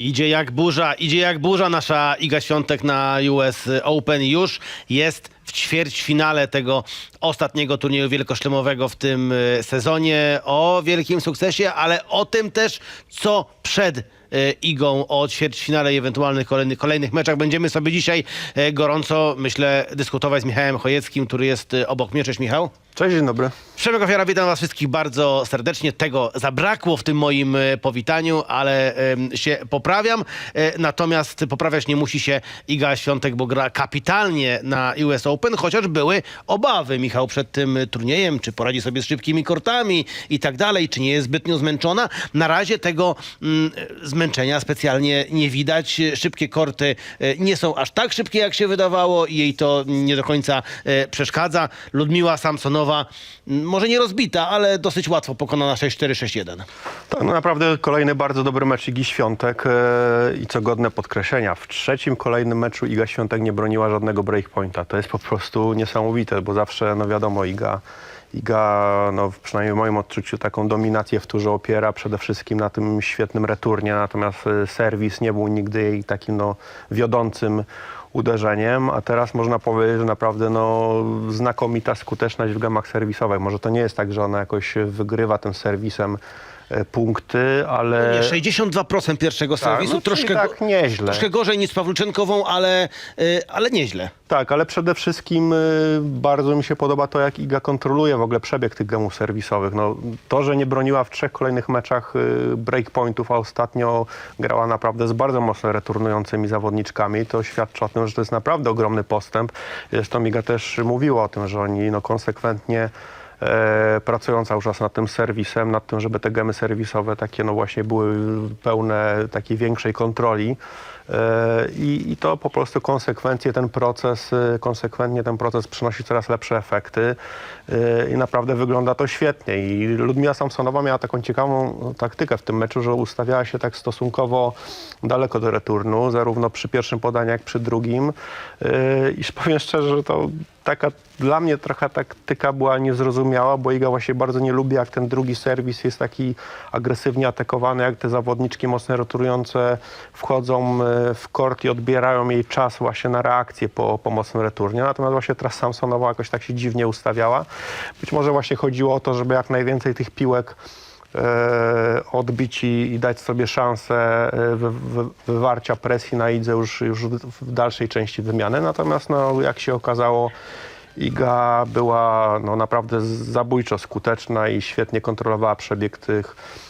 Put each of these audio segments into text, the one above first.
Idzie jak burza, idzie jak burza nasza Iga Świątek na US Open. Już jest w ćwierćfinale tego ostatniego turnieju wielkoszlemowego w tym e, sezonie. O wielkim sukcesie, ale o tym też, co przed e, Igą, o ćwierćfinale i ewentualnych kolejnych, kolejnych meczach. Będziemy sobie dzisiaj e, gorąco, myślę, dyskutować z Michałem Chojeckim, który jest obok mnie. Cześć Michał. Cześć, dzień dobry. Przemek Ofiara, witam was wszystkich bardzo serdecznie. Tego zabrakło w tym moim e, powitaniu, ale się poprawiam. E, natomiast poprawiać nie musi się Iga Świątek, bo gra kapitalnie na US Open, chociaż były obawy, Michał, przed tym turniejem, czy poradzi sobie z szybkimi kortami i tak dalej, czy nie jest zbytnio zmęczona. Na razie tego mm, zmęczenia specjalnie nie widać. Szybkie korty e, nie są aż tak szybkie, jak się wydawało i jej to nie do końca przeszkadza. Ludmiła Samsonowa, m, może nie rozbita, ale dosyć łatwo pokonana 6-4-6-1. Tak, no naprawdę kolejny bardzo dobry mecz Igi Świątek e, i co godne podkreślenia, w trzecim kolejnym meczu Iga Świątek nie broniła żadnego breakpointa. To jest po prostu niesamowite, bo zawsze, no wiadomo, Iga, Iga no, przynajmniej w moim odczuciu taką dominację w turze opiera przede wszystkim na tym świetnym returnie, natomiast e, serwis nie był nigdy jej takim no, wiodącym uderzeniem, a teraz można powiedzieć, że naprawdę no, znakomita skuteczność w gemach serwisowych. Może to nie jest tak, że ona jakoś wygrywa tym serwisem punkty, ale... Nie, 62% pierwszego serwisu, no, troszkę, tak nieźle. troszkę gorzej niż z Pawluchenkową, ale, y, ale nieźle. Tak, ale przede wszystkim y, bardzo mi się podoba to, jak Iga kontroluje w ogóle przebieg tych gemów serwisowych. No, to, że nie broniła w trzech kolejnych meczach y, breakpointów, a ostatnio grała naprawdę z bardzo mocno returnującymi zawodniczkami, to świadczy o tym, że to jest naprawdę ogromny postęp. Zresztą Iga też mówiła o tym, że oni no, konsekwentnie e, pracują cały czas nad tym serwisem, nad tym, żeby te gemy serwisowe takie no właśnie były pełne takiej większej kontroli. E, I, I to po prostu konsekwencje, ten proces, e, konsekwentnie ten proces przynosi coraz lepsze efekty e, i naprawdę wygląda to świetnie. I Ludmila Samsonowa miała taką ciekawą taktykę w tym meczu, że ustawiała się tak stosunkowo daleko do returnu, zarówno przy pierwszym podaniu, jak przy drugim. E, I powiem szczerze, że to taka dla mnie trochę taktyka była niezrozumiała, bo Iga właśnie bardzo nie lubi, jak ten drugi serwis jest taki agresywnie atakowany, jak te zawodniczki mocno roturujące wchodzą e, w kort i odbierają jej czas właśnie na reakcję po, po mocnym returnie. Natomiast właśnie teraz Samsonowa jakoś tak się dziwnie ustawiała. Być może właśnie chodziło o to, żeby jak najwięcej tych piłek odbić i, i dać sobie szansę e, wy, wy, wywarcia presji na Idze już, już w, dalszej części wymiany. Natomiast no, jak się okazało, Iga była no, naprawdę zabójczo skuteczna i świetnie kontrolowała przebieg tych e,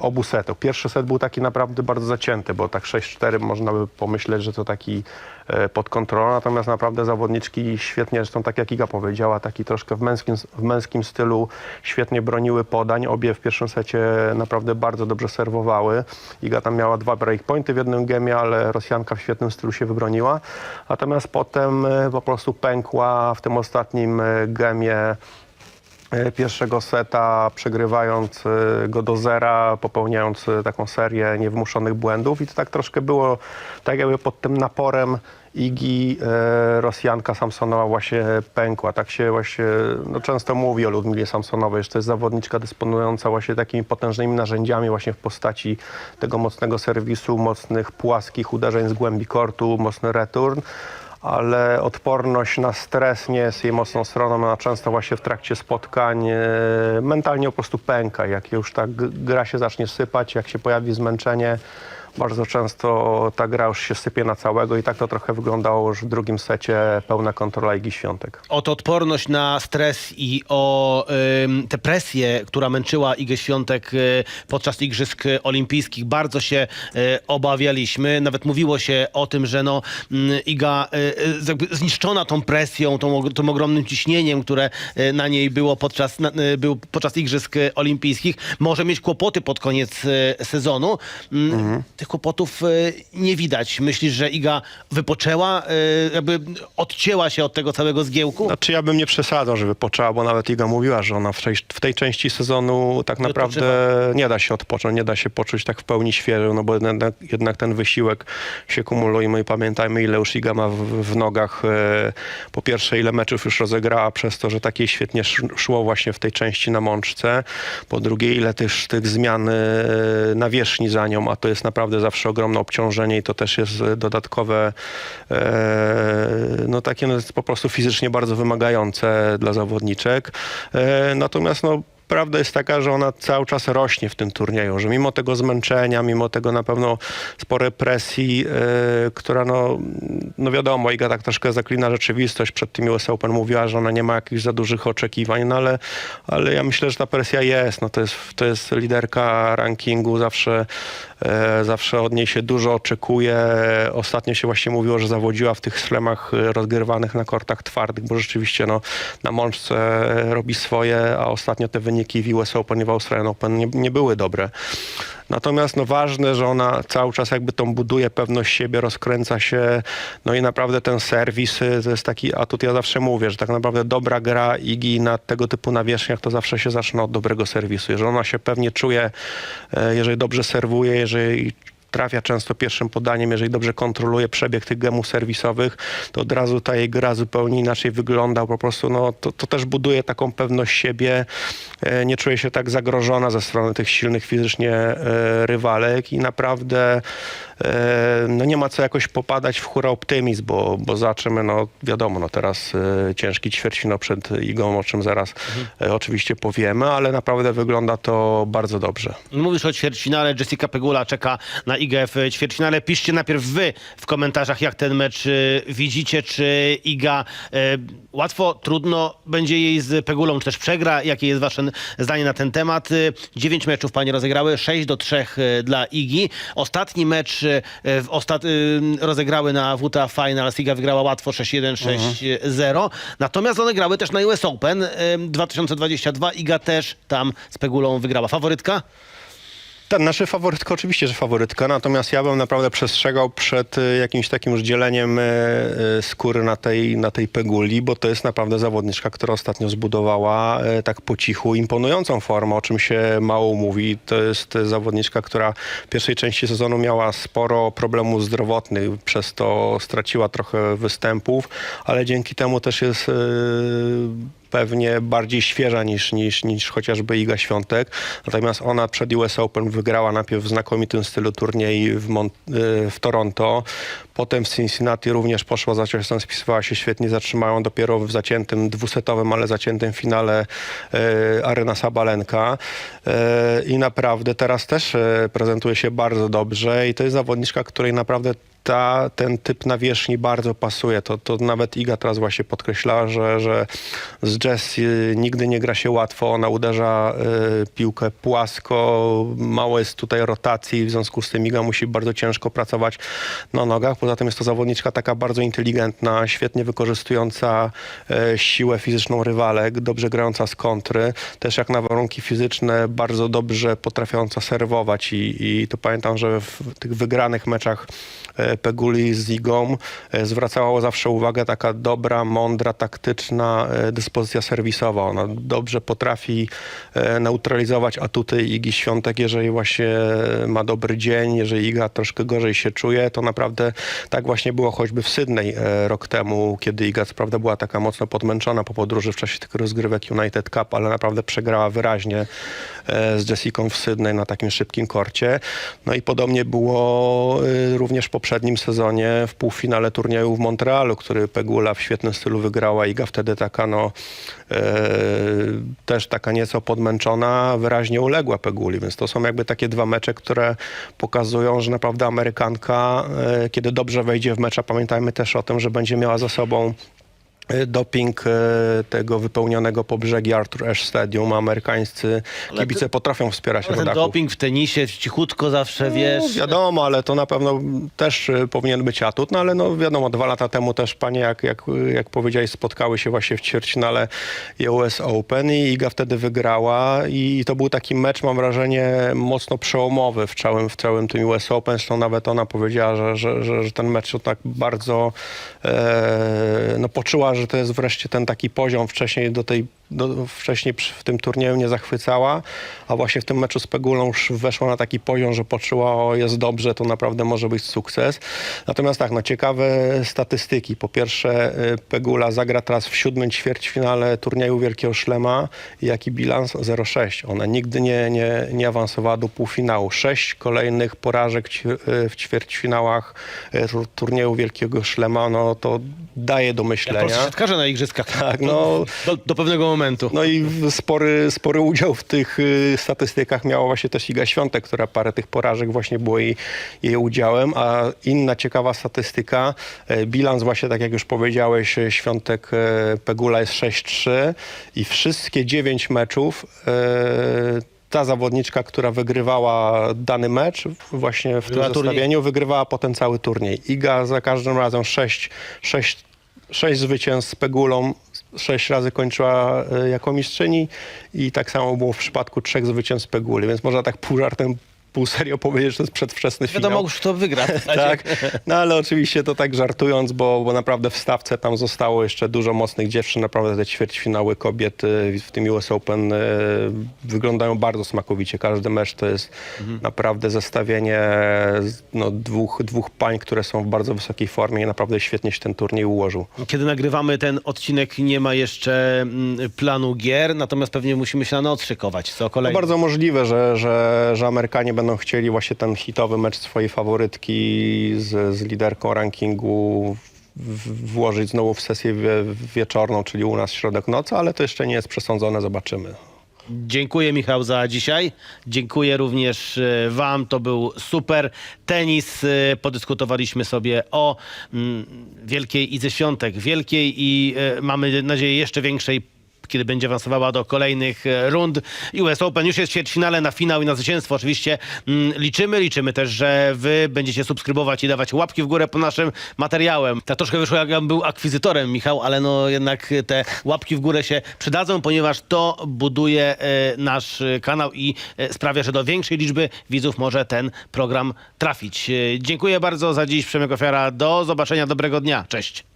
obu setów. Pierwszy set był taki naprawdę bardzo zacięty, bo tak 6-4 można by pomyśleć, że to taki e, pod kontrolą, natomiast naprawdę zawodniczki świetnie, zresztą tak jak Iga powiedziała, taki troszkę w męskim, w męskim stylu świetnie broniły podań. Obie w pierwszym secie naprawdę bardzo dobrze serwowały. Iga tam miała dwa breakpointy w jednym gemie, ale Rosjanka w świetnym stylu się wybroniła. Natomiast potem e, po prostu pękła w tym ostatnim e, gemie e, pierwszego seta, przegrywając e, go do zera, popełniając e, taką serię niewmuszonych błędów i to tak troszkę było tak jakby pod tym naporem Igi e, Rosjanka Samsonowa właśnie pękła. Tak się właśnie no, często mówi o Ludmili Samsonowej, że to jest zawodniczka dysponująca właśnie takimi potężnymi narzędziami właśnie w postaci tego mocnego serwisu, mocnych płaskich uderzeń z głębi kortu, mocny return ale odporność na stres nie jest jej mocną stroną. Ona często właśnie w trakcie spotkań e, mentalnie po prostu pęka. Jak już ta gra się zacznie sypać, jak się pojawi zmęczenie, bardzo często ta gra już się sypie na całego i tak to trochę wyglądało już w drugim secie pełna kontrola Igi Świątek. O to odporność na stres i o ym, tę presję, która męczyła Igę Świątek y, podczas Igrzysk Olimpijskich, bardzo się y, obawialiśmy. Nawet mówiło się o tym, że no, mm, Iga y, y, zniszczona tą presją, tą, tym ogromnym ciśnieniem, które y, na niej było podczas, na, y, był podczas Igrzysk Olimpijskich, może mieć kłopoty pod koniec y, sezonu. Mm, Tych kłopotów y, nie widać. Myślisz, że Iga wypoczęła, y, jakby odcięła się od tego całego zgiełku? Znaczy ja bym nie przesadzał, żeby poczęła, bo nawet Iga mówiła, że ona w tej, w tej części sezonu tak naprawdę nie da się odpocząć, nie da się poczuć tak w pełni świeżo, no bo jednak, jednak ten wysiłek się kumuluje no i pamiętajmy ile już Iga ma w, w nogach. E, po pierwsze ile meczów już rozegrała przez to, że takie świetnie sz- szło właśnie w tej części na mączce. Po drugie ile też tych zmian e, nawierzchni za nią, a to jest naprawdę naprawdę zawsze ogromne obciążenie i to też jest e, dodatkowe, e, no takie no, po prostu fizycznie bardzo wymagające dla zawodniczek. E, natomiast no Prawda jest taka, że ona cały czas rośnie w tym turnieju, że mimo tego zmęczenia, mimo tego na pewno sporej presji, e, która no, no wiadomo, Iga tak troszkę zaklina rzeczywistość. Przed tym US Open mówiła, że ona nie ma jakichś za dużych oczekiwań, no ale, ale ja myślę, że ta presja jest. No to jest, to jest liderka rankingu, zawsze, zawsze od niej się dużo oczekuje. Ostatnio się właśnie mówiło, że zawodziła w tych slemach e, rozgrywanych na kortach twardych, bo rzeczywiście no, na mączce robi swoje, a ostatnio te wyniki w US Open i w Australian Open nie, nie były dobre. Natomiast no ważne, że ona cały czas jakby tą buduje pewność siebie, rozkręca się, no i naprawdę ten serwis y, to jest taki atut, ja zawsze mówię, że tak naprawdę dobra gra Igi na tego typu nawierzchniach to zawsze się zaczyna od dobrego serwisu. Jeżeli ona się pewnie czuje, e, jeżeli dobrze serwuje, jeżeli trafia często pierwszym podaniem, jeżeli dobrze kontroluje przebieg tych gemów serwisowych, to od razu ta jej gra zupełnie inaczej wygląda. Po prostu no, to, to też buduje taką pewność siebie. E, Nie czuje się tak zagrożona ze strony tych silnych fizycznie e, rywalek i naprawdę e, no nie ma co jakoś popadać w hura optymizm, bo, bo zaczynamy, no wiadomo, no teraz ciężki ćwierćfinał przed Igą, o czym zaraz e, oczywiście powiemy, ale naprawdę wygląda to bardzo dobrze. Mówisz o ćwierćfinale, Jessica Pegula czeka na Igę w ćwierćfinale. Piszcie najpierw wy w komentarzach, jak ten mecz y, widzicie, czy Iga y, łatwo, trudno będzie jej z Pegulą, czy też przegra. Jakie jest wasze zdanie na ten temat? Dziewięć meczów panie rozegrały, 6 do 3 y, dla Igi. Ostatni mecz w ostat... rozegrały na WTA Finals. Iga wygrała łatwo 6-1, 6-0. Natomiast one grały też na US Open y, 2022. Iga też tam z Pegulą wygrała. Faworytka? Ten naszy faworytka oczywiście, że faworytka, natomiast ja bym naprawdę przestrzegał przed y, jakimś takim już dzieleniem y, y, skóry na tej, na tej peguli, bo to jest naprawdę zawodniczka, która ostatnio zbudowała tak po cichu imponującą formę, o czym się mało mówi. To jest zawodniczka, która w pierwszej części sezonu miała sporo problemów zdrowotnych, przez to straciła trochę występów, ale dzięki temu też jest pewnie bardziej świeża niż, niż, niż chociażby Iga Świątek. Natomiast ona przed US Open wygrała najpierw w znakomitym stylu turniej w, Mon- y, w Toronto. Potem w Cincinnati również poszła za ciosem, spisywała się świetnie, zatrzymała dopiero w zaciętym, dwusetowym, ale zaciętym finale y, Arena Sabalenka. Y, I naprawdę teraz też y, prezentuje się bardzo dobrze i to jest zawodniczka, której naprawdę ta, ten typ nawierzchni bardzo pasuje. To, to nawet Iga teraz właśnie podkreślała, że, że z Jessie nigdy nie gra się łatwo. Ona uderza y, piłkę płasko, mało jest tutaj rotacji, w związku z tym Iga musi bardzo ciężko pracować na nogach. Poza tym jest to zawodniczka taka bardzo inteligentna, świetnie wykorzystująca e, siłę fizyczną rywalek, dobrze grająca z kontry, też jak na warunki fizyczne bardzo dobrze potrafiąca serwować i, i to pamiętam, że w tych wygranych meczach e, Peguli z Igą e, zwracała zawsze uwagę taka dobra, mądra, taktyczna e, dyspozycja serwisowa. Ona dobrze potrafi e, neutralizować atuty Igi Świątek, jeżeli właśnie ma dobry dzień, jeżeli Iga troszkę gorzej się czuje, to naprawdę tak właśnie było choćby w Sydney rok temu, kiedy Iga co prawda była taka mocno podmęczona po podróży w czasie tych rozgrywek United Cup, ale naprawdę przegrała wyraźnie z Jessicą w Sydney na takim szybkim korcie. No i podobnie było również w poprzednim sezonie w półfinale turnieju w Montrealu, który Pegula w świetnym stylu wygrała. Iga wtedy taka no e, też taka nieco podmęczona, wyraźnie uległa Peguli, więc to są jakby takie dwa mecze, które pokazują, że naprawdę Amerykanka, e, kiedy dobrze wejdzie w mecz, a pamiętajmy też o tym, że będzie miała za sobą doping e, tego wypełnionego po brzegi Arthur Ashe Stadium. Amerykańscy kibice potrafią wspierać Ale rodaków. doping w tenisie, cichutko zawsze, No, wiesz. wiadomo, ale to na pewno też y, powinien być atut, no ale no wiadomo, dwa lata temu też panie, jak, jak, jak powiedziałeś, spotkały się właśnie w ćwierćfinale US Open i Iga wtedy wygrała i to był taki mecz, mam wrażenie, mocno przełomowy w całym, w całym tym US Open, zresztą nawet ona powiedziała, że, że, że, że ten mecz to tak bardzo e, no poczuła, że to jest wreszcie ten taki poziom, wcześniej do tej do, wcześniej przy, w tym turnieju nie zachwycała, a właśnie w tym meczu z Pegulą już weszła na taki poziom, że poczuła, o jest dobrze, to naprawdę może być sukces. Natomiast tak, no ciekawe statystyki. Po pierwsze y, Pegula zagra teraz w siódmym ćwierćfinale turnieju Wielkiego Szlema. Jaki bilans? 0,6. Ona nigdy nie, nie, nie awansowała do półfinału. Sześć kolejnych porażek ci- y, w ćwierćfinałach y, tur- turnieju Wielkiego Szlema, no to daje do myślenia. Polscy siatkarze na igrzyskach. Tak, no. Do, do pewnego momentu. No i spory, spory udział w tych y, statystykach miała właśnie też Iga Świątek, która parę tych porażek właśnie było jej, jej udziałem. A inna ciekawa statystyka, e, bilans właśnie tak jak już powiedziałeś, e, Świątek e, Pegula jest 6-3 i wszystkie dziewięć meczów ta zawodniczka, która wygrywała dany mecz właśnie w tym turniej. zestawieniu, wygrywała potem cały turniej. Iga za każdym razem 6, 6 sześć zwycięstw z Pegulą, sześć razy kończyła e, jako mistrzyni i tak samo było w przypadku trzech zwycięstw Peguli, więc można tak pół żartem, pół serio powiedzieć, że to jest przedwczesny finał. Wiadomo już kto wygra. Tak, no ale oczywiście to tak żartując, bo, bo naprawdę w stawce tam zostało jeszcze dużo mocnych dziewczyn. Naprawdę te ćwierćfinały kobiet y, w tym US Open y, wyglądają bardzo smakowicie. Każdy mecz to jest naprawdę zestawienie no, dwóch, dwóch pań, które są w bardzo wysokiej formie i naprawdę świetnie się ten turniej ułożył. Kiedy nagrywamy ten odcinek, nie ma jeszcze mm, planu gier, natomiast pewnie musimy się na noc szykować. Co No kolejne? bardzo możliwe, że, że, że Amerykanie będą chcieli właśnie ten hitowy mecz swojej faworytki z, z liderką rankingu włożyć znowu w sesję wie, wieczorną, czyli u nas środek nocy, ale to jeszcze nie jest przesądzone, zobaczymy. Dziękuję Michał za dzisiaj. Dziękuję również e, Wam. To był super tenis. E, Podyskutowaliśmy sobie o mm, Wielkiej Idze Świątek. Wielkiej i e, mamy nadzieję jeszcze większej kiedy będzie awansowała do kolejnych e, rund. US Open już jest w ćwierćfinale na finał i na zwycięstwo. Oczywiście mm, liczymy, liczymy też, że wy będziecie subskrybować i dawać łapki w górę po naszym materiałem. Tak troszkę wyszło, jakbym był akwizytorem, Michał, ale no jednak te łapki w górę się przydadzą, ponieważ to buduje e, nasz kanał i e, sprawia, że do większej liczby widzów może ten program trafić. Dziękuję bardzo za dziś, Przemek Ofiara. Do zobaczenia, dobrego dnia. Cześć.